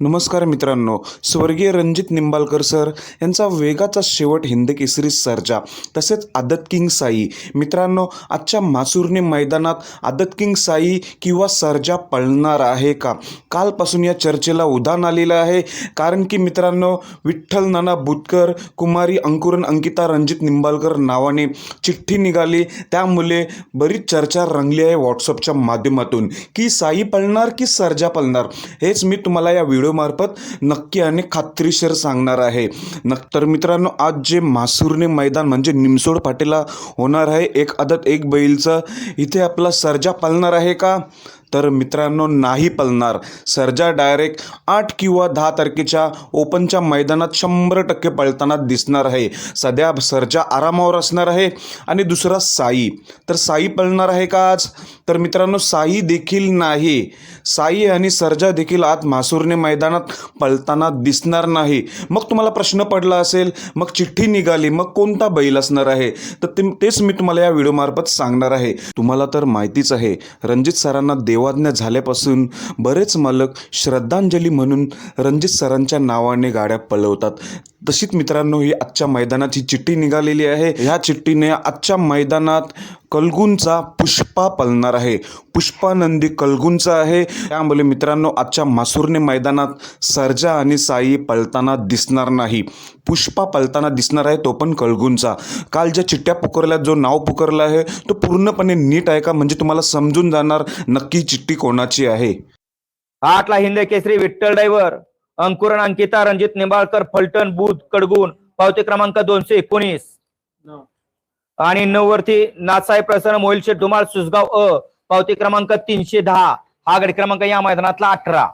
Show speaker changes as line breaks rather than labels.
नमस्कार मित्रांनो स्वर्गीय रणजित निंबाळकर सर यांचा वेगाचा शेवट हिंद केसरी सर्जा तसेच आदत किंग साई. मित्रांनो आजच्या मासुर्ने मैदानात आदत किंग साई किंवा सर्जा पळणार आहे का? कालपासून या चर्चेला उधाण आलेलं आहे. कारण की मित्रांनो विठ्ठल नाना बुतकर कुमारी अंकुरन अंकिता रणजित निंबाळकर नावाने चिठ्ठी निघाली. त्यामुळे बरीच चर्चा रंगली आहे व्हॉट्सअपच्या माध्यमातून. की साई पळणार की सर्जा पळणार? हेच मी तुम्हाला या व्हिडिओ व्हिडिओमार्फत नक्की आणि खात्रीशीर सांगणार आहे. नक तर मित्रांनो आज जे मासुर्णी मैदान म्हणजे निमसोड पाटीला होणार आहे एक आदत एक बैलचं इथे आपला सर्जा पालणार आहे का? तर मित्रांनो नाही पळणार सर्जा डायरेक्ट आठ किंवा दहा तारखेच्या ओपनच्या मैदानात शंभर टक्के पळताना दिसणार आहे. सध्या सर्जा आरामावर असणार आहे आणि दुसरा साई. तर साई पळणार आहे का आज? तर मित्रांनो साई देखील नाही. साई आणि सर्जा देखील आज म्हासूरने मैदानात पळताना दिसणार नाही. मग तुम्हाला प्रश्न पडला असेल मग चिठ्ठी निघाली मग कोणता बैल असणार आहे? तर ते तेच मी तुम्हाला या व्हिडिओमार्फत सांगणार आहे. तुम्हाला तर माहितीच आहे रणजित सरांना देवाज्ञा झाल्यापासून बरेच मालक श्रद्धांजली म्हणून रणजित सरांच्या नावाने गाड्या पळवतात तशीच मित्रांनो ही आजच्या मैदानात ही चिठ्ठी निघालेली आहे. ह्या चिठ्ठीने आजच्या मैदानात कलगुनचा पुष्पा पळणार आहे. पुष्पा नंदी कलगुनचा आहे. त्यामुळे मित्रांनो आजच्या मासुर्णे मैदानात सर्जा आणि साई पळताना दिसणार नाही. पुष्पा पळताना दिसणार आहे तो पण कळगुंचा काल ज्या चिठ्ठ्या पुकारल्या जो नाव पुकरला आहे तो पूर्णपणे नीट आहे का? म्हणजे तुम्हाला समजून जाणार नक्की चिठ्ठी कोणाची आहे?
आठला हिंद केसरी विठ्ठल ड्रायव्हर अंकुरन अंकिता रणजित निंबाळकर फलटण बुध कडगुण पावती क्रमांक दोनशे एकोणीस. आणि नऊ वरती नाथसाहेब प्रसन्न मोहिल शेठ धुमाळ सुसगाव अ पावती क्रमांक तीनशे दहा हा गडी क्रमांक या मैदानातला अठरा.